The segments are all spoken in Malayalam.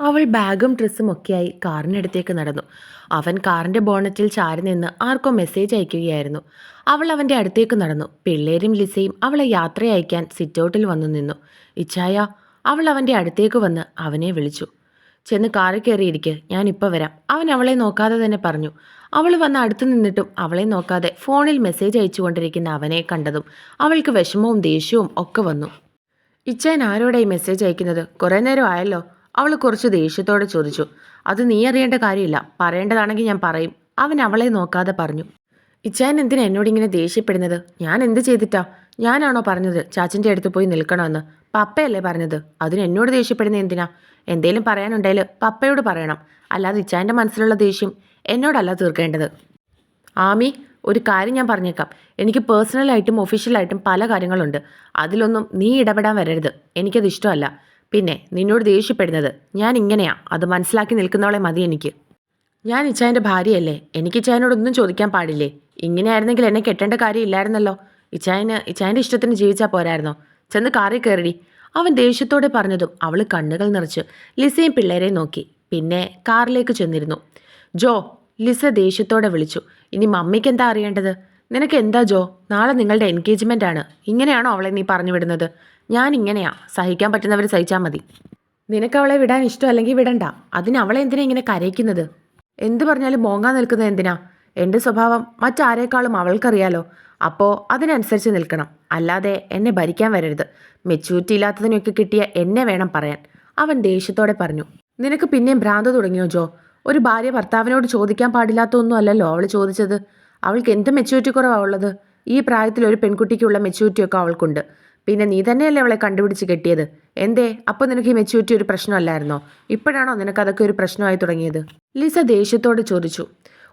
അവൾ ബാഗും ഡ്രസ്സും ഒക്കെയായി കാറിനടുത്തേക്ക് നടന്നു. അവൻ കാറിന്റെ ബോണറ്റിൽ ചാരി നിന്ന് ആർക്കോ മെസ്സേജ് അയക്കുകയായിരുന്നു. അവൾ അവന്റെ അടുത്തേക്ക് നടന്നു. പിള്ളേരും ലിസയും അവളെ യാത്ര അയക്കാൻ സിറ്റൗട്ടിൽ വന്നു നിന്നു. ഇച്ഛായ അവൾ അവന്റെ അടുത്തേക്ക് വന്ന് അവനെ വിളിച്ചു. ചെന്ന് കാറിൽ കയറിയിരിക്കെ. ഞാനിപ്പോൾ വരാം. അവൻ അവളെ നോക്കാതെ തന്നെ പറഞ്ഞു. അവൾ വന്ന് അടുത്ത് നിന്നിട്ടും അവളെ നോക്കാതെ ഫോണിൽ മെസ്സേജ് അയച്ചുകൊണ്ടിരിക്കുന്ന അവനെ കണ്ടതും അവൾക്ക് വിഷമവും ദേഷ്യവും ഒക്കെ വന്നു. ഇച്ചാൻ ആരോടായി മെസ്സേജ് അയക്കുന്നത്? കുറേ നേരം ആയല്ലോ. അവൾ കുറച്ച് ദേഷ്യത്തോടെ ചോദിച്ചു അത് നീ അറിയേണ്ട കാര്യമില്ല പറയേണ്ടതാണെങ്കിൽ ഞാൻ പറയും. അവൻ അവളെ നോക്കാതെ പറഞ്ഞു ഇച്ചാൻ എന്തിനാ എന്നോട് ഇങ്ങനെ ദേഷ്യപ്പെടുന്നത്? ഞാൻ എന്ത് ചെയ്തിട്ടാ? ഞാനാണോ പറഞ്ഞത് ചാച്ചന്റെ അടുത്ത് പോയി നിൽക്കണമെന്ന്? പപ്പയല്ലേ പറഞ്ഞത്? അതിന് എന്നോട് ദേഷ്യപ്പെടുന്നത് എന്തിനാ? എന്തേലും പറയാനുണ്ടെങ്കിൽ പപ്പയോട് പറയണം. അല്ലാതെ ഇച്ചാന്റെ മനസ്സിലുള്ള ദേഷ്യം എന്നോടല്ല തീർക്കേണ്ടത്. ആമി ഒരു കാര്യം ഞാൻ പറഞ്ഞേക്കാം. എനിക്ക് പേഴ്സണലായിട്ടും ഒഫീഷ്യലായിട്ടും പല കാര്യങ്ങളുണ്ട്. അതിലൊന്നും നീ ഇടപെടാൻ വരരുത്. എനിക്കത് ഇഷ്ടമല്ല. പിന്നെ നിന്നോട് ദേഷ്യപ്പെടുന്നത്. ഞാൻ ഇങ്ങനെയാ. അത് മനസ്സിലാക്കി നിൽക്കുന്നവളെ മതി എനിക്ക്. ഞാൻ ഇച്ചായന്റെ ഭാര്യയല്ലേ. എനിക്ക് ഇച്ചായനോടൊന്നും ചോദിക്കാൻ പാടില്ലേ? ഇങ്ങനെയായിരുന്നെങ്കിൽ എന്നെ കെട്ടേണ്ട കാര്യമില്ലായിരുന്നല്ലോ ഇച്ചായന് ഇച്ചായന്റെ ഇഷ്ടത്തിന് ജീവിച്ചാൽ പോരായിരുന്നോ? ചെന്ന് കാറിൽ കയറി അവൻ ദേഷ്യത്തോടെ പറഞ്ഞതും അവൾ കണ്ണുകൾ നിറച്ച് ലിസയും പിള്ളേരെ നോക്കി. പിന്നെ കാറിലേക്ക് ചെന്നിരുന്നു. ജോ ലിസ ദേഷ്യത്തോടെ വിളിച്ചു. ഇനി മമ്മിക്ക് എന്താ അറിയേണ്ടത്? നിനക്ക് എന്താ ജോ? നാളെ നിങ്ങളുടെ എൻഗേജ്മെന്റ് ആണ് ഇങ്ങനെയാണോ അവളെ നീ പറഞ്ഞു വിടുന്നത്? ഞാൻ ഇങ്ങനെയാ സഹിക്കാൻ പറ്റുന്നവർ സഹിച്ചാൽ മതി. നിനക്ക് അവളെ വിടാൻ ഇഷ്ടമല്ലെങ്കിൽ വിടണ്ട. അതിന് അവളെ എന്തിനാ ഇങ്ങനെ കരയിക്കുന്നത്? എന്തു പറഞ്ഞാലും മോങ്ങാൻ നിൽക്കുന്നത് എന്തിനാ? എന്റെ സ്വഭാവം മറ്റാരേക്കാളും അവൾക്കറിയാലോ. അപ്പോൾ അതിനനുസരിച്ച് നിൽക്കണം. അല്ലാതെ എന്നെ ഭരിക്കാൻ വരരുത്. മെച്യൂരിറ്റി ഇല്ലാത്തതിനൊക്കെ കിട്ടിയ എന്നെ വേണം പറയാൻ. അവൻ ദേഷ്യത്തോടെ പറഞ്ഞു. നിനക്ക് പിന്നെയും ഭ്രാന്ത് തുടങ്ങിയോ ജോ? ഒരു ഭാര്യ ഭർത്താവിനോട് ചോദിക്കാൻ പാടില്ലാത്ത ഒന്നും അല്ലല്ലോ അവൾ ചോദിച്ചത്. അവൾക്ക് എന്ത് മെച്യൂരിറ്റി കുറവാ ഉള്ളത്? ഈ പ്രായത്തിൽ ഒരു പെൺകുട്ടിക്കുള്ള മെച്യൂരിറ്റി ഒക്കെ അവൾക്കുണ്ട്. പിന്നെ നീ തന്നെയല്ലേ അവളെ കണ്ടുപിടിച്ച് കെട്ടിയത്? എന്തേ? അപ്പോൾ നിനക്ക് ഈ മെച്യൂരിറ്റി ഒരു പ്രശ്നമല്ലായിരുന്നോ? ഇപ്പോഴാണോ നിനക്ക് അതൊക്കെ ഒരു പ്രശ്നമായി തുടങ്ങിയത്? ലിസ ദേഷ്യത്തോട് ചോദിച്ചു.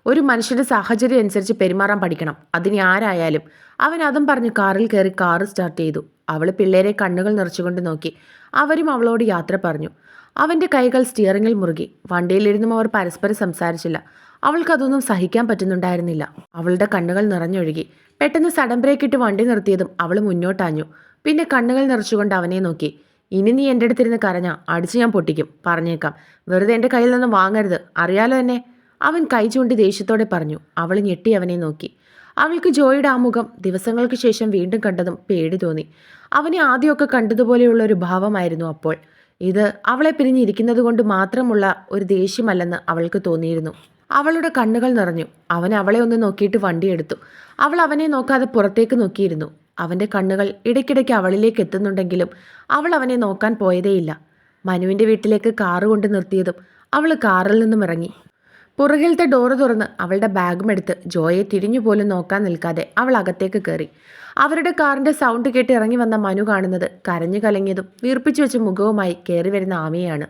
ഒരു മനുഷ്യന്റെ സാഹചര്യം അനുസരിച്ച് പെരുമാറാൻ പഠിക്കണം. അതിന് ആരായാലും. അവൻ അതും പറഞ്ഞ് കാറിൽ കയറി കാറ് സ്റ്റാർട്ട് ചെയ്തു. അവൾ പിള്ളേരെ കണ്ണുകൾ നിറച്ചുകൊണ്ട് നോക്കി. അവരും അവളോട് യാത്ര പറഞ്ഞു. അവന്റെ കൈകൾ സ്റ്റിയറിംഗിൽ മുറുകി. വണ്ടിയിലിരുന്നും അവർ പരസ്പരം സംസാരിച്ചില്ല. അവൾക്കതൊന്നും സഹിക്കാൻ പറ്റുന്നുണ്ടായിരുന്നില്ല. അവളുടെ കണ്ണുകൾ നിറഞ്ഞൊഴുകി. പെട്ടെന്ന് സഡൻ ബ്രേക്ക് ഇട്ട് വണ്ടി നിർത്തിയതും അവൾ മുന്നോട്ടാഞ്ഞു പിന്നെ കണ്ണുകൾ നിറച്ചുകൊണ്ട് അവനെ നോക്കി. ഇനി നീ എന്റെ അടുത്തിരുന്ന് കരഞ്ഞ അടിച്ച് ഞാൻ പൊട്ടിക്കും പറഞ്ഞേക്കാം. വെറുതെ എന്റെ കയ്യിൽ നിന്നും വാങ്ങരുത് അറിയാലോ എന്നെ? അവൻ കൈ ചൂണ്ടി ദേഷ്യത്തോടെ പറഞ്ഞു. അവൾ ഞെട്ടി അവനെ നോക്കി. അവൾക്ക് ജോയിയുടെ ആ മുഖം ദിവസങ്ങൾക്ക് ശേഷം വീണ്ടും കണ്ടതും പേടി തോന്നി. അവനെ ആദ്യമൊക്കെ കണ്ടതുപോലെയുള്ള ഒരു ഭാവമായിരുന്നു അപ്പോൾ. ഇത് അവളെ പിരിഞ്ഞിരിക്കുന്നത് കൊണ്ട് മാത്രമുള്ള ഒരു ദേഷ്യമല്ലെന്ന് അവൾക്ക് തോന്നിയിരുന്നു. അവളുടെ കണ്ണുകൾ നിറഞ്ഞു. അവൻ അവളെ ഒന്ന് നോക്കിയിട്ട് വണ്ടിയെടുത്തു അവൾ അവനെ നോക്കാതെ പുറത്തേക്ക് നോക്കിയിരുന്നു. അവന്റെ കണ്ണുകൾ ഇടയ്ക്കിടയ്ക്ക് അവളിലേക്ക് എത്തുന്നുണ്ടെങ്കിലും അവൾ അവനെ നോക്കാൻ പോയതേയില്ല. മനുവിന്റെ വീട്ടിലേക്ക് കാറ് കൊണ്ട് നിർത്തിയതും അവൾ കാറിൽ നിന്നും ഇറങ്ങി. പുറകിലത്തെ ഡോറ് തുറന്ന് അവളുടെ ബാഗും എടുത്ത് ജോയെ തിരിഞ്ഞു പോലും നോക്കാൻ നിൽക്കാതെ അവൾ അകത്തേക്ക് കയറി. അവരുടെ കാറിന്റെ സൗണ്ട് കേട്ട് ഇറങ്ങി വന്ന മനു കാണുന്നത് കരഞ്ഞു കലങ്ങിയതും വീർപ്പിച്ചു വെച്ച മുഖവുമായി കയറി വരുന്ന ആമയാണ്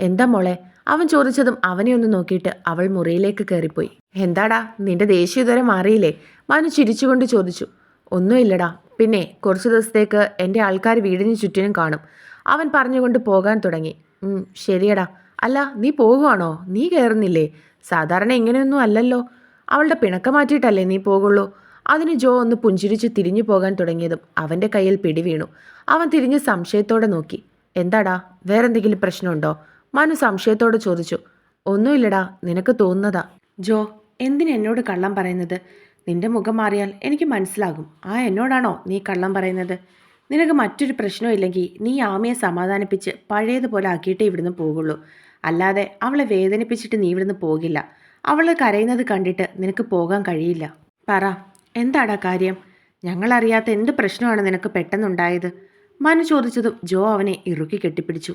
എന്താ മോളെ? അവൻ ചോദിച്ചതും അവനെ ഒന്ന് നോക്കിയിട്ട് അവൾ മുറിയിലേക്ക് കയറിപ്പോയി. എന്താടാ നിന്റെ ദേഷ്യം ഇതുവരെ മാറിയില്ലേ? മനു ചിരിച്ചുകൊണ്ട് ചോദിച്ചു. ഒന്നുമില്ലടാ പിന്നെ കുറച്ച് ദിവസത്തേക്ക് എന്റെ ആൾക്കാർ വീടിന് ചുറ്റിനും കാണും. അവൻ പറഞ്ഞുകൊണ്ട് പോകാൻ തുടങ്ങി. ശരിയടാ. അല്ല നീ പോകുവാണോ? നീ കയറുന്നില്ലേ? സാധാരണ ഇങ്ങനെയൊന്നും അല്ലല്ലോ. അവളുടെ പിണക്കം മാറ്റിയിട്ടല്ലേ നീ പോകുള്ളൂ? അതിന് ജോ ഒന്ന് പുഞ്ചിരിച്ച് തിരിഞ്ഞു പോകാൻ തുടങ്ങിയതും അവന്റെ കയ്യിൽ പിടി വീണു. അവൻ തിരിഞ്ഞ് സംശയത്തോടെ നോക്കി. എന്താടാ? വേറെന്തെങ്കിലും പ്രശ്നമുണ്ടോ? മനു സംശയത്തോടെ ചോദിച്ചു. ഒന്നുമില്ലടാ നിനക്ക് തോന്നുന്നതാ. ജോ എന്തിനെന്നോട് കള്ളം പറയുന്നത്? നിന്റെ മുഖം മാറിയാൽ എനിക്ക് മനസ്സിലാകും. ആ എന്നോടാണോ നീ കള്ളം പറയുന്നത്? നിനക്ക് മറ്റൊരു പ്രശ്നമില്ലെങ്കിൽ നീ ആമയെ സമാധാനിപ്പിച്ച് പഴയതുപോലെ ആക്കിയിട്ടേ ഇവിടുന്ന് പോകുള്ളൂ. അല്ലാതെ അവളെ വേദനിപ്പിച്ചിട്ട് നീ ഇവിടുന്ന് പോകില്ല. അവൾ കരയുന്നത് കണ്ടിട്ട് നിനക്ക് പോകാൻ കഴിയില്ല. പറ എന്താടാ കാര്യം? ഞങ്ങളറിയാത്ത എന്ത് പ്രശ്നമാണ് നിനക്ക് പെട്ടെന്നുണ്ടായത്? മനു ചോദിച്ചതും ജോ അവനെ ഇറുക്കി കെട്ടിപ്പിടിച്ചു.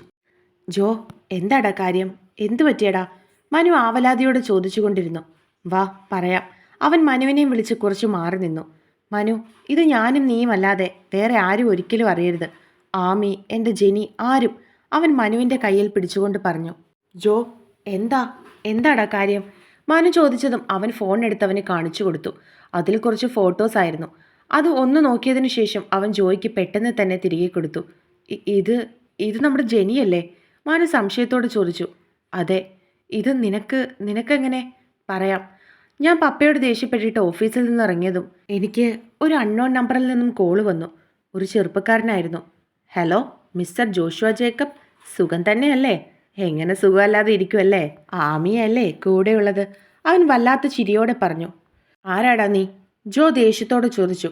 ജോ എന്താടാ കാര്യം? എന്തു പറ്റിയടാ? മനു ആവലാതിയോട് ചോദിച്ചുകൊണ്ടിരുന്നു. വാ പറയാം. അവൻ മനുവിനെയും വിളിച്ച് കുറച്ച് മാറി നിന്നു. മനു ഇത് ഞാനും നീയും അല്ലാതെ വേറെ ആരും ഒരിക്കലും അറിയരുത്. ആമി എന്റെ ജെനി ആരും. അവൻ മനുവിന്റെ കയ്യിൽ പിടിച്ചുകൊണ്ട് പറഞ്ഞു. ജോ എന്താ? എന്താടാ കാര്യം? മനു ചോദിച്ചതും അവൻ ഫോൺ എടുത്തവന് കാണിച്ചു കൊടുത്തു. അതിൽ കുറച്ച് ഫോട്ടോസ് ആയിരുന്നു. അത് ഒന്ന് നോക്കിയതിനു ശേഷം അവൻ ജോയ്ക്ക് പെട്ടെന്ന് തന്നെ തിരികെ കൊടുത്തു. ഇത് ഇത് നമ്മുടെ ജെനിയല്ലേ? മനു സംശയത്തോട് ചോദിച്ചു. അതെ ഇത് നിനക്ക് നിനക്കെങ്ങനെ? പറയാം. ഞാൻ പപ്പയോട് ദേഷ്യപ്പെട്ടിട്ട് ഓഫീസിൽ നിന്ന് ഇറങ്ങിയതും എനിക്ക് ഒരു അൺനോൺ നമ്പറിൽ നിന്നും കോൾ വന്നു. ഒരു ചെറുപ്പക്കാരനായിരുന്നു. ഹലോ മിസ്റ്റർ ജോഷുവ ജേക്കബ് സുഖം തന്നെയല്ലേ? എങ്ങനെ സുഖമല്ലാതെ ഇരിക്കുമല്ലേ ആമിയല്ലേ കൂടെയുള്ളത്? അവൻ വല്ലാത്ത ചിരിയോടെ പറഞ്ഞു. ആരാടാ നീ? ജോ ദേഷ്യത്തോടെ ചോദിച്ചു.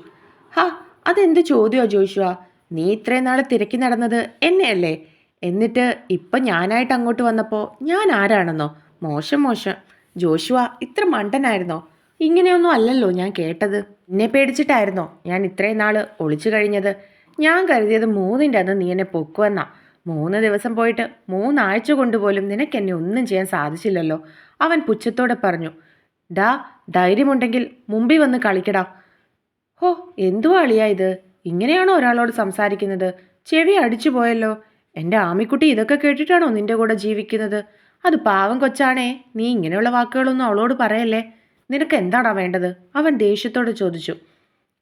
ഹാ അതെന്ത് ചോദ്യമോ ജോഷുവ? നീ ഇത്രയും നാൾ തിരക്കി നടന്നത് എന്നെയല്ലേ? എന്നിട്ട് ഇപ്പം ഞാനായിട്ട് അങ്ങോട്ട് വന്നപ്പോൾ ഞാൻ ആരാണെന്നോ? മോശം മോശം. ജോഷുവ ഇത്ര മണ്ടനായിരുന്നോ? ഇങ്ങനെയൊന്നും അല്ലല്ലോ ഞാൻ കേട്ടത്. എന്നെ പേടിച്ചിട്ടായിരുന്നോ? ഞാൻ ഇത്രയും നാൾ ഒളിച്ചു കഴിഞ്ഞത്. ഞാൻ കരുതിയത് മൂന്നിന്റെ അന്ന് നീ എന്നെ പൊക്കുവെന്നാ. മൂന്ന് ദിവസം പോയിട്ട് മൂന്നാഴ്ച കൊണ്ടുപോലും നിനക്ക് എന്നെ ഒന്നും ചെയ്യാൻ സാധിച്ചില്ലല്ലോ. അവൻ പുച്ഛത്തോടെ പറഞ്ഞു ഡാ ധൈര്യമുണ്ടെങ്കിൽ മുമ്പിൽ വന്ന് കളിക്കടാ. ഹോ എന്തോ അളിയാ ഇത്? ഇങ്ങനെയാണോ ഒരാളോട് സംസാരിക്കുന്നത്? ചെവി അടിച്ചു പോയല്ലോ. എന്റെ ആമിക്കുട്ടി ഇതൊക്കെ കേട്ടിട്ടാണോ നിന്റെ കൂടെ ജീവിക്കുന്നത്? അത് പാവം കൊച്ചാണേ നീ ഇങ്ങനെയുള്ള വാക്കുകളൊന്നും അവളോട് പറയല്ലേ? നിനക്ക് എന്താടാ വേണ്ടത്? അവൻ ദേഷ്യത്തോട് ചോദിച്ചു.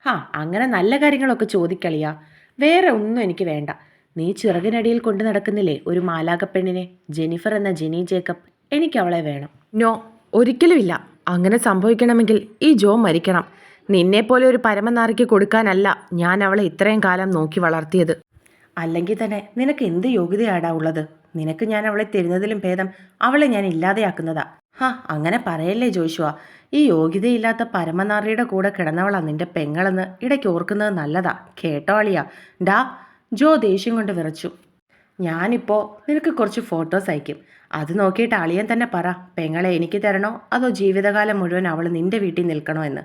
ഹാ അങ്ങനെ നല്ല കാര്യങ്ങളൊക്കെ ചോദിക്കളിയാ. വേറെ ഒന്നും എനിക്ക് വേണ്ട. നീ ചിറകിനടിയിൽ കൊണ്ടു നടക്കുന്നില്ലേ ഒരു മാലാകപ്പെണ്ണിനെ ജെനിഫർ എന്ന ജെനി ജേക്കബ് എനിക്ക് അവളെ വേണം. നോ ഒരിക്കലുമില്ല. അങ്ങനെ സംഭവിക്കണമെങ്കിൽ ഈ ജോ മരിക്കണം. നിന്നെപ്പോലെ ഒരു പരമനാറിക്ക് കൊടുക്കാനല്ല ഞാൻ അവളെ ഇത്രയും കാലം നോക്കി വളർത്തിയത്. അല്ലെങ്കിൽ തന്നെ നിനക്ക് എന്ത് യോഗ്യതയാടാ ഉള്ളത്? നിനക്ക് ഞാൻ അവളെ തരുന്നതിലും ഭേദം അവളെ ഞാൻ ഇല്ലാതെയാക്കുന്നതാ. ഹാ അങ്ങനെ പറയല്ലേ ജോഷുവ ഈ യോഗ്യതയില്ലാത്ത പരമനാറിയുടെ കൂടെ കിടന്നവളാ നിന്റെ പെങ്ങളെന്ന് ഇടയ്ക്ക് ഓർക്കുന്നത് നല്ലതാ. കേട്ടോ അളിയാ. ഡാ ജോ ദേഷ്യം കൊണ്ട് വിറച്ചു. ഞാനിപ്പോൾ നിനക്ക് കുറച്ച് ഫോട്ടോസ് അയക്കും. അത് നോക്കിയിട്ട് അളിയൻ തന്നെ പറ പെങ്ങളെ എനിക്ക് തരണോ അതോ ജീവിതകാലം മുഴുവൻ അവൾ നിന്റെ വീട്ടിൽ നിൽക്കണോ എന്ന്.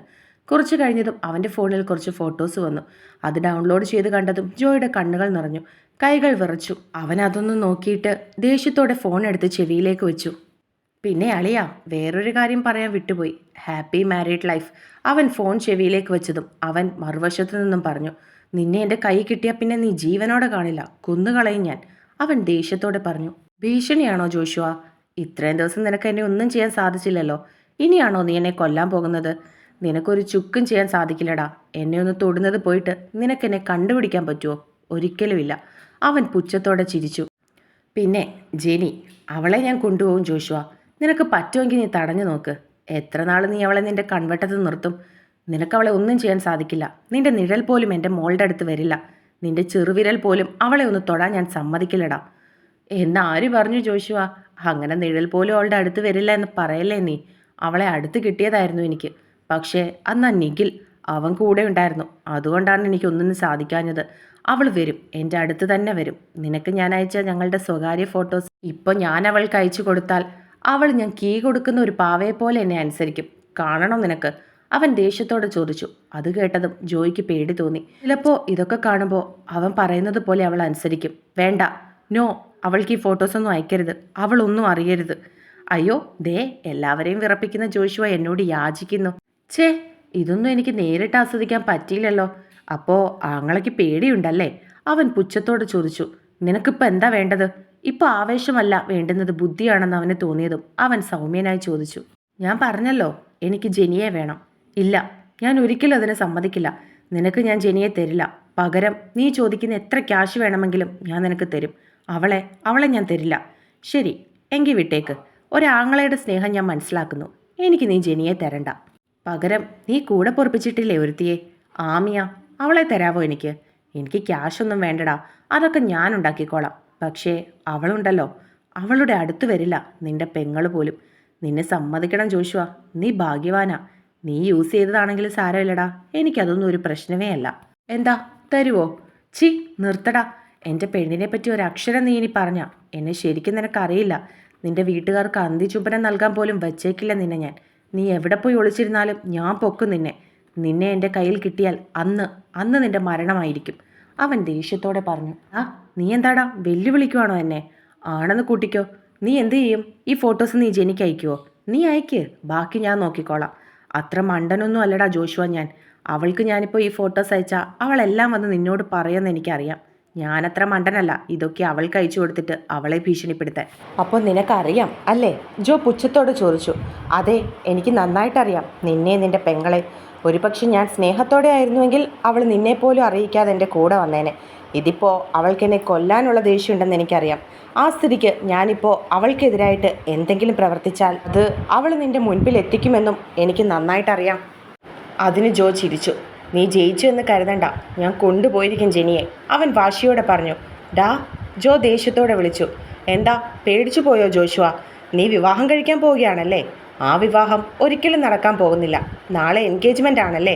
കുറച്ച് കഴിഞ്ഞതും അവന്റെ ഫോണിൽ കുറച്ച് ഫോട്ടോസ് വന്നു. അത് ഡൗൺലോഡ് ചെയ്ത് കണ്ടതും ജോയുടെ കണ്ണുകൾ നിറഞ്ഞു. കൈകൾ വിറച്ചു. അവൻ അതൊന്നും നോക്കിയിട്ട് ദേഷ്യത്തോടെ ഫോൺ എടുത്ത് ചെവിയിലേക്ക് വെച്ചു. പിന്നെ അളിയാ വേറൊരു കാര്യം പറയാൻ വിട്ടുപോയി. Happy married life. അവൻ ഫോൺ ചെവിയിലേക്ക് വെച്ചതും അവൻ മറുവശത്തു നിന്നും പറഞ്ഞു നിന്നെ എന്റെ കൈ കിട്ടിയാൽ പിന്നെ നീ ജീവനോടെ കാണില്ല. കൊന്നുകളയും ഞാൻ. അവൻ ദേഷ്യത്തോടെ പറഞ്ഞു ഭീഷണിയാണോ ജോഷുവ? ഇത്രയും ദിവസം നിനക്ക് എന്നെ ഒന്നും ചെയ്യാൻ സാധിച്ചില്ലല്ലോ. ഇനിയാണോ നീ എന്നെ കൊല്ലാൻ പോകുന്നത്? നിനക്കൊരു ചുക്കും ചെയ്യാൻ സാധിക്കില്ലടാ. എന്നെ ഒന്ന് തൊടുന്നത് പോയിട്ട് നിനക്കെന്നെ കണ്ടുപിടിക്കാൻ പറ്റുമോ ഒരിക്കലുമില്ല. അവൻ പുച്ഛത്തോടെ ചിരിച്ചു. പിന്നെ ജെനി അവളെ ഞാൻ കൊണ്ടുപോകും ജോഷുവ. നിനക്ക് പറ്റുമെങ്കിൽ നീ തടഞ്ഞു നോക്ക്. എത്ര നാൾ നീ അവളെ നിന്റെ കൺവെട്ടത്ത് നിർത്തും? നിനക്ക് അവളെ ഒന്നും ചെയ്യാൻ സാധിക്കില്ല. നിന്റെ നിഴൽ പോലും എന്റെ മോളുടെ അടുത്ത് വരില്ല. നിന്റെ ചെറുവിരൽ പോലും അവളെ ഒന്ന് തൊടാൻ ഞാൻ സമ്മതിക്കില്ലടാ. എന്നാര് പറഞ്ഞു ജോഷുവ? അങ്ങനെ നിഴൽ പോലും അവളുടെ അടുത്ത് വരില്ല എന്ന് പറയല്ലേ നീ? അവളെ അടുത്ത് കിട്ടിയതായിരുന്നു എനിക്ക്. പക്ഷേ അന്ന് ആ നിഖിൽ അവൻ കൂടെ ഉണ്ടായിരുന്നു. അതുകൊണ്ടാണ് എനിക്കൊന്നും സാധിക്കാഞ്ഞത്. അവൾ വരും. എന്റെ അടുത്ത് തന്നെ വരും. നിനക്ക് ഞാൻ അയച്ച ഞങ്ങളുടെ സ്വകാര്യ ഫോട്ടോസ് ഇപ്പോൾ ഞാൻ അവൾക്ക് അയച്ചു കൊടുത്താൽ അവൾ ഞാൻ കീ കൊടുക്കുന്ന ഒരു പാവയെ പോലെ എന്നെ അനുസരിക്കും. കാണണം നിനക്ക്? അവൻ ദേഷ്യത്തോടെ ചോദിച്ചു. അത് കേട്ടതും ജോയിക്ക് പേടി തോന്നി. ചിലപ്പോൾ ഇതൊക്കെ കാണുമ്പോൾ അവൻ പറയുന്നത് പോലെ അവൾ അനുസരിക്കും. വേണ്ട. നോ. അവൾക്ക് ഈ ഫോട്ടോസൊന്നും അയക്കരുത്. അവളൊന്നും അറിയരുത്. അയ്യോ ദേ എല്ലാവരെയും വിറപ്പിക്കുന്ന ജോഷുവ എന്നോട് യാചിക്കുന്നു. ഛേ ഇതൊന്നും എനിക്ക് നേരിട്ട് ആസ്വദിക്കാൻ പറ്റിയില്ലല്ലോ. അപ്പോൾ ആങ്ങളയ്ക്ക് പേടിയുണ്ടല്ലേ? അവൻ പുച്ഛത്തോട് ചോദിച്ചു നിനക്കിപ്പോൾ എന്താ വേണ്ടത്? ഇപ്പോൾ ആവേശമല്ല വേണ്ടുന്നത് ബുദ്ധിയാണെന്ന് അവന് തോന്നിയതും അവൻ സൗമ്യനായി ചോദിച്ചു. ഞാൻ പറഞ്ഞല്ലോ എനിക്ക് ജെനിയെ വേണം. ഇല്ല ഞാൻ ഒരിക്കലും അതിനെ സമ്മതിക്കില്ല. നിനക്ക് ഞാൻ ജെനിയെ തരില്ല. പകരം നീ ചോദിക്കുന്ന എത്ര ക്യാഷ് വേണമെങ്കിലും ഞാൻ നിനക്ക് തരും. അവളെ അവളെ ഞാൻ തരില്ല. ശരി എങ്കിൽ വിട്ടേക്ക്. ഒരാങ്ങളയുടെ സ്നേഹം ഞാൻ മനസ്സിലാക്കുന്നു. എനിക്ക് നീ ജെനിയെ തരണ്ട. പകരം നീ കൂടെ പൊറപ്പിച്ചിട്ടില്ലേ ഒരുത്തിയെ? ആമിയ അവളെ തരാവോ എനിക്ക്? എനിക്ക് ക്യാഷ് ഒന്നും വേണ്ടടാ. അതൊക്കെ ഞാൻ ഉണ്ടാക്കിക്കോളാം. പക്ഷേ അവളുണ്ടല്ലോ. അവളുടെ അടുത്ത് വരില്ല. നിന്റെ പെങ്ങൾ പോലും. നിന്നെ സമ്മതിക്കണം ജോഷുവ. നീ ഭാഗ്യവാനാ. നീ യൂസ് ചെയ്തതാണെങ്കിലും സാരമില്ലടാ. എനിക്കതൊന്നും ഒരു പ്രശ്നമേ അല്ല. എന്താ? തരുവോ? ചി നിർത്തടാ. എന്റെ പെണ്ണിനെ പറ്റി ഒരു അക്ഷരം നീ ഇനി പറഞ്ഞ. എന്നെ ശരിക്കും നിനക്കറിയില്ല. നിന്റെ വീട്ടുകാർക്ക് അന്തിചുംബനം നൽകാൻ പോലും വച്ചേക്കില്ല നിന്നെ ഞാൻ. നീ എവിടെ പോയി ഒളിച്ചിരുന്നാലും ഞാൻ പൊക്കും നിന്നെ. നിന്നെ എന്റെ കയ്യിൽ കിട്ടിയാൽ അന്ന് അന്ന് നിന്റെ മരണമായിരിക്കും. അവൻ ദേഷ്യത്തോടെ പറഞ്ഞു ആ നീ എന്താടാ വെല്ലുവിളിക്കുവാണോ എന്നെ? ആണെന്ന് കൂട്ടിക്കോ. നീ എന്ത് ചെയ്യും? ഈ ഫോട്ടോസ് നീ ജനിക്ക് അയക്കുവോ? നീ അയക്ക്. ബാക്കി ഞാൻ നോക്കിക്കോളാം. അത്ര മണ്ടനൊന്നും അല്ലടാ ജോഷുവ ഞാൻ. അവൾക്ക് ഞാനിപ്പോൾ ഈ ഫോട്ടോസ് അയച്ചാൽ അവളെല്ലാം വന്ന് നിന്നോട് പറയുമെന്ന് എനിക്കറിയാം. ഞാനത്ര മണ്ടനല്ല. ഇതൊക്കെ അവൾക്ക് അയച്ചു കൊടുത്തിട്ട് അവളെ ഭീഷണിപ്പെടുത്താൻ. അപ്പോൾ നിനക്കറിയാം അല്ലേ? ജോ പുച്ഛത്തോട് ചോദിച്ചു. അതെ എനിക്ക് നന്നായിട്ടറിയാം. നിന്നെ നിന്റെ പെങ്ങളെ. ഒരുപക്ഷെ ഞാൻ സ്നേഹത്തോടെ ആയിരുന്നുവെങ്കിൽ അവൾ നിന്നെപ്പോലും അറിയിക്കാതെ എന്റെ കൂടെ വന്നേനെ. ഇതിപ്പോൾ അവൾക്ക് എന്നെ കൊല്ലാനുള്ള ദേഷ്യമുണ്ടെന്ന് എനിക്കറിയാം. ആ സ്ഥിതിക്ക് ഞാനിപ്പോൾ അവൾക്കെതിരായിട്ട് എന്തെങ്കിലും പ്രവർത്തിച്ചാൽ അത് അവൾ നിന്റെ മുൻപിൽ എത്തിക്കുമെന്നും എനിക്ക് നന്നായിട്ടറിയാം. അതിന് ജോ ചിരിച്ചു. നീ ജയിച്ചു എന്ന് കരുതണ്ട. ഞാൻ കൊണ്ടുപോയിരിക്കും ജെനിയെ അവൻ വാശിയോടെ പറഞ്ഞു ഡാ ജോ ദേഷ്യത്തോടെ വിളിച്ചു. എന്താ പേടിച്ചു പോയോ ജോഷുവ? നീ വിവാഹം കഴിക്കാൻ പോവുകയാണല്ലേ? ആ വിവാഹം ഒരിക്കലും നടക്കാൻ പോകുന്നില്ല. നാളെ എൻഗേജ്മെന്റ് ആണല്ലേ?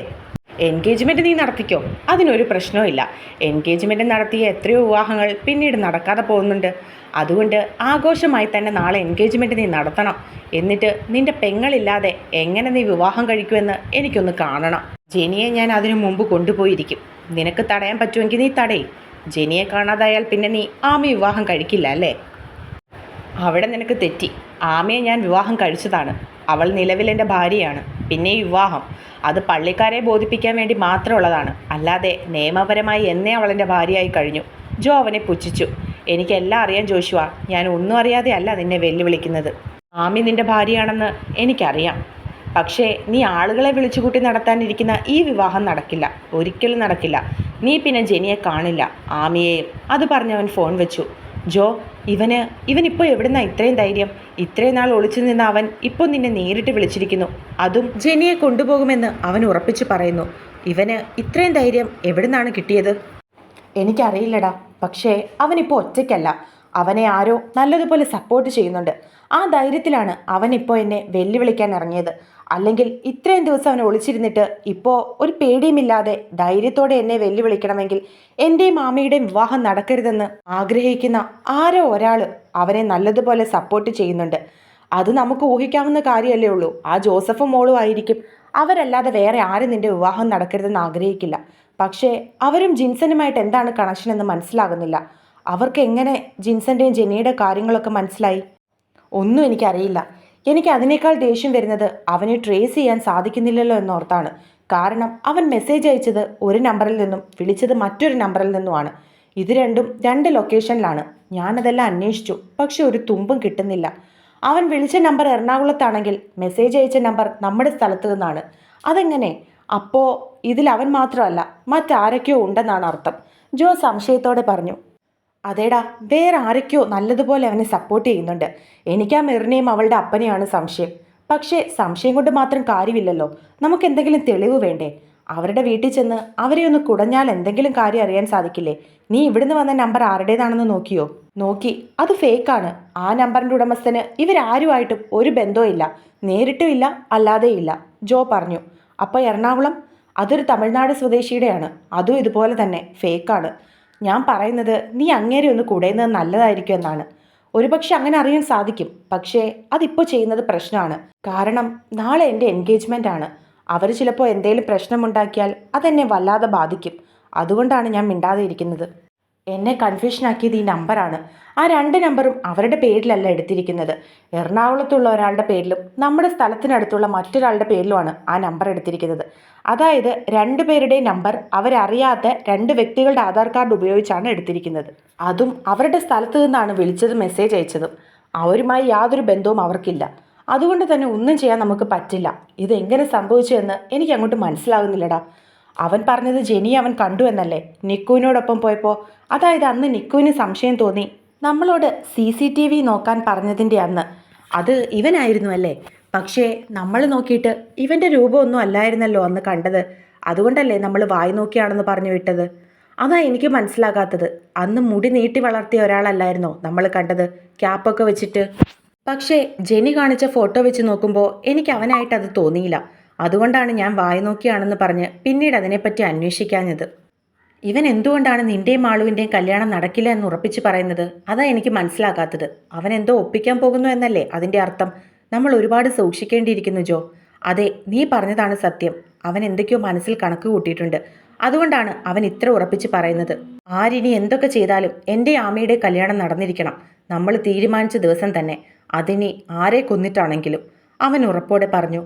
എൻഗേജ്മെന്റ് നീ നടത്തിക്കോ? അതിനൊരു പ്രശ്നവുമില്ല. എൻഗേജ്മെന്റ് നടത്തിയ എത്രയോ വിവാഹങ്ങൾ പിന്നീട് നടക്കാതെ പോകുന്നുണ്ട്. അതുകൊണ്ട് ആഘോഷമായി തന്നെ നാളെ എൻഗേജ്മെന്റ് നീ നടത്തണം. എന്നിട്ട് നിന്റെ പെങ്ങളില്ലാതെ എങ്ങനെ നീ വിവാഹം കഴിക്കുമെന്ന് എനിക്കൊന്ന് കാണണം. ജെനിയെ ഞാൻ അതിനു മുമ്പ് കൊണ്ടുപോയിരിക്കും. നിനക്ക് തടയാൻ പറ്റുമെങ്കിൽ നീ തടയി. ജെനിയെ കാണാതായാൽ പിന്നെ നീ ആമി വിവാഹം കഴിക്കില്ല അല്ലേ? അവിടെ നിനക്ക് തെറ്റി. ആമയെ ഞാൻ വിവാഹം കഴിച്ചതാണ്. അവൾ നിലവിൽ എന്റെ ഭാര്യയാണ് പിന്നെ വിവാഹം. അത് പള്ളിക്കാരെ ബോധിപ്പിക്കാൻ വേണ്ടി മാത്രമുള്ളതാണ്. അല്ലാതെ നിയമപരമായി എന്നേ അവൾ എന്റെ ഭാര്യയായി കഴിഞ്ഞു. ജോ അവനെ പുച്ഛിച്ചു. എനിക്കെല്ലാം അറിയാൻ ജോഷുവ. ഞാൻ ഒന്നും അറിയാതെ അല്ല നിന്നെ വെല്ലുവിളിക്കുന്നത്. ആമി നിന്റെ ഭാര്യയാണെന്ന് എനിക്കറിയാം. പക്ഷേ നീ ആളുകളെ വിളിച്ചുകൂട്ടി നടത്താനിരിക്കുന്ന ഈ വിവാഹം നടക്കില്ല. ഒരിക്കലും നടക്കില്ല. നീ പിന്നെ ജെനിയെ കാണില്ല. ആമിയെയും അത് പറഞ്ഞവൻ ഫോൺ വെച്ചു. ജോ ഇവന് ഇവനിപ്പോൾ എവിടുന്നാണ് ഇത്രയും ധൈര്യം? ഇത്രയും നാൾ ഒളിച്ചു നിന്ന അവൻ ഇപ്പോൾ നിന്നെ നേരിട്ട് വിളിച്ചിരിക്കുന്നു. അതും ജെനിയെ കൊണ്ടുപോകുമെന്ന് അവൻ ഉറപ്പിച്ചു പറയുന്നു. ഇവന് ഇത്രയും ധൈര്യം എവിടുന്നാണ് കിട്ടിയത്? എനിക്കറിയില്ലടാ. പക്ഷേ അവനിപ്പോൾ ഒറ്റയ്ക്കല്ല. അവനെ ആരോ നല്ലതുപോലെ സപ്പോർട്ട് ചെയ്യുന്നുണ്ട്. ആ ധൈര്യത്തിലാണ് അവനിപ്പോൾ എന്നെ വെല്ലുവിളിക്കാൻ ഇറങ്ങിയത്. അല്ലെങ്കിൽ ഇത്രയും ദിവസം അവനെ ഒളിച്ചിരുന്നിട്ട് ഇപ്പോൾ ഒരു പേടിയുമില്ലാതെ ധൈര്യത്തോടെ എന്നെ വെല്ലുവിളിക്കണമെങ്കിൽ എന്റെയും മാമിയുടെയും വിവാഹം നടക്കരുതെന്ന് ആഗ്രഹിക്കുന്ന ആരോ ഒരാൾ അവനെ നല്ലതുപോലെ സപ്പോർട്ട് ചെയ്യുന്നുണ്ട്. അത് നമുക്ക് ഊഹിക്കാവുന്ന കാര്യമല്ലേ ഉള്ളൂ. ആ ജോസഫും മോളും ആയിരിക്കും. അവരല്ലാതെ വേറെ ആരും നിന്റെ വിവാഹം നടക്കരുതെന്ന് ആഗ്രഹിക്കില്ല. പക്ഷേ അവരും ജിൻസനുമായിട്ട് എന്താണ് കണക്ഷൻ എന്ന് മനസ്സിലാകുന്നില്ല. അവർക്ക് എങ്ങനെ ജിൻസന്റെയും ജെനിയുടെ കാര്യങ്ങളൊക്കെ മനസ്സിലായി? ഒന്നും എനിക്കറിയില്ല. എനിക്ക് അതിനേക്കാൾ ദേഷ്യം വരുന്നത് അവനെ ട്രേസ് ചെയ്യാൻ സാധിക്കുന്നില്ലല്ലോ എന്നോർത്താണ്. കാരണം അവൻ മെസ്സേജ് അയച്ചത് ഒരു നമ്പറിൽ നിന്നും വിളിച്ചത് മറ്റൊരു നമ്പറിൽ നിന്നുമാണ്. ഇത് രണ്ടും രണ്ട് ലൊക്കേഷനിലാണ് ഞാനതെല്ലാം അന്വേഷിച്ചു. പക്ഷെ ഒരു തുമ്പും കിട്ടുന്നില്ല. അവൻ വിളിച്ച നമ്പർ എറണാകുളത്താണെങ്കിൽ മെസ്സേജ് അയച്ച നമ്പർ നമ്മുടെ സ്ഥലത്ത് നിന്നാണ്. അതെങ്ങനെ? അപ്പോൾ ഇതിൽ അവൻ മാത്രമല്ല മറ്റാരൊക്കെയോ ഉണ്ടെന്നാണ് അർത്ഥം. ജോ സംശയത്തോടെ പറഞ്ഞു അതേടാ വേറെ ആരൊക്കെയോ നല്ലതുപോലെ അവനെ സപ്പോർട്ട് ചെയ്യുന്നുണ്ട്. എനിക്ക് മെറിനെയും അവളുടെ അപ്പനെയാണ് സംശയം. പക്ഷേ സംശയം കൊണ്ട് മാത്രം കാര്യമില്ലല്ലോ. നമുക്ക് എന്തെങ്കിലും തെളിവ് വേണ്ടേ? അവരുടെ വീട്ടിൽ ചെന്ന് അവരെ ഒന്ന് കുടഞ്ഞാൽ എന്തെങ്കിലും കാര്യം അറിയാൻ സാധിക്കില്ലേ? നീ ഇവിടുന്ന് വന്ന നമ്പർ ആരുടേതാണെന്ന് നോക്കിയോ? നോക്കി. അത് ഫേക്കാണ് ആ നമ്പറിന്റെ ഉടമസ്ഥന് ഇവരാരുമായിട്ടും ഒരു ബന്ധവും ഇല്ല. നേരിട്ടും ഇല്ല അല്ലാതെയും ഇല്ല. ജോ പറഞ്ഞു. അപ്പോൾ എറണാകുളം? അതൊരു തമിഴ്നാട് സ്വദേശിയുടെയാണ്. അതും ഇതുപോലെ തന്നെ. ഫേക്കാണ് ഞാൻ പറയുന്നത് നീ അങ്ങേരെ ഒന്ന് കൂടെയുന്നത് നല്ലതായിരിക്കും എന്നാണ്. ഒരുപക്ഷെ അങ്ങനെ അറിയാൻ സാധിക്കും. പക്ഷേ അതിപ്പോൾ ചെയ്യുന്നത് പ്രശ്നമാണ്. കാരണം നാളെ എന്റെ എൻഗേജ്മെന്റ് ആണ്. അവർ ചിലപ്പോൾ എന്തെങ്കിലും പ്രശ്നമുണ്ടാക്കിയാൽ അതെന്നെ വല്ലാതെ ബാധിക്കും. അതുകൊണ്ടാണ് ഞാൻ മിണ്ടാതെ ഇരിക്കുന്നത്. എന്നെ കൺഫ്യൂഷനാക്കിയത് ഈ നമ്പറാണ് ആ രണ്ട് നമ്പറും അവരുടെ പേരിലല്ല എടുത്തിരിക്കുന്നത്. എറണാകുളത്തുള്ള ഒരാളുടെ പേരിലും നമ്മുടെ സ്ഥലത്തിനടുത്തുള്ള മറ്റൊരാളുടെ പേരിലുമാണ് ആ നമ്പർ എടുത്തിരിക്കുന്നത്. അതായത് രണ്ട് പേരുടെ നമ്പർ അവരറിയാത്ത രണ്ട് വ്യക്തികളുടെ ആധാർ കാർഡ് ഉപയോഗിച്ചാണ് എടുത്തിരിക്കുന്നത്. അതും അവരുടെ സ്ഥലത്ത് നിന്നാണ് വിളിച്ചത് മെസ്സേജ് അയച്ചതും. അവരുമായി യാതൊരു ബന്ധവും അവർക്കില്ല. അതുകൊണ്ട് തന്നെ ഒന്നും ചെയ്യാൻ നമുക്ക് പറ്റില്ല. ഇതെങ്ങനെ സംഭവിച്ചു എന്ന് എനിക്ക് അങ്ങോട്ട് മനസ്സിലാകുന്നില്ലടാ അവൻ പറഞ്ഞത് ജെനി അവൻ കണ്ടു എന്നല്ലേ? നിക്കുവിനോടൊപ്പം പോയപ്പോൾ അതായത് അന്ന് നിക്കുവിന് സംശയം തോന്നി. നമ്മളോട് സി സി ടി വി നോക്കാൻ പറഞ്ഞതിന്റെ അന്ന്. അത് ഇവനായിരുന്നു അല്ലേ? പക്ഷേ നമ്മൾ നോക്കിയിട്ട് ഇവന്റെ രൂപമൊന്നും അല്ലായിരുന്നല്ലോ അന്ന് കണ്ടത്. അതുകൊണ്ടല്ലേ നമ്മൾ വായി നോക്കിയാണെന്ന് പറഞ്ഞു വിട്ടത്. അതാ എനിക്ക് മനസ്സിലാകാത്തത്. അന്ന് മുടി നീട്ടി വളർത്തിയ ഒരാളല്ലായിരുന്നോ നമ്മൾ കണ്ടത്? ക്യാപ്പൊക്കെ വെച്ചിട്ട്. പക്ഷേ ജെനി കാണിച്ച ഫോട്ടോ വെച്ച് നോക്കുമ്പോൾ എനിക്ക് അവനായിട്ട് അത് തോന്നിയില്ല. അതുകൊണ്ടാണ് ഞാൻ വായി നോക്കിയാണെന്ന് പറഞ്ഞ് പിന്നീട് അതിനെപ്പറ്റി അന്വേഷിക്കാഞ്ഞത്. ഇവൻ എന്തുകൊണ്ടാണ് നിന്റെയും മാളുവിന്റെയും കല്യാണം നടക്കില്ല എന്ന് ഉറപ്പിച്ച് പറയുന്നത്? അതാ എനിക്ക് മനസ്സിലാകാത്തത്. അവൻ എന്തോ ഒപ്പിക്കാൻ പോകുന്നു എന്നല്ലേ അതിന്റെ അർത്ഥം? നമ്മൾ ഒരുപാട് സൂക്ഷിക്കേണ്ടിയിരിക്കുന്നു ജോ. അതെ നീ പറഞ്ഞതാണ് സത്യം. അവൻ എന്തൊക്കെയോ മനസ്സിൽ കണക്ക് കൂട്ടിയിട്ടുണ്ട്. അതുകൊണ്ടാണ് അവൻ ഇത്ര ഉറപ്പിച്ച് പറയുന്നത്. ആരിനി എന്തൊക്കെ ചെയ്താലും എന്റെ ആമയുടെ കല്യാണം നടന്നിരിക്കണം. നമ്മൾ തീരുമാനിച്ച ദിവസം തന്നെ. അതിനി ആരെ കൊന്നിട്ടാണെങ്കിലും. അവൻ ഉറപ്പോടെ പറഞ്ഞു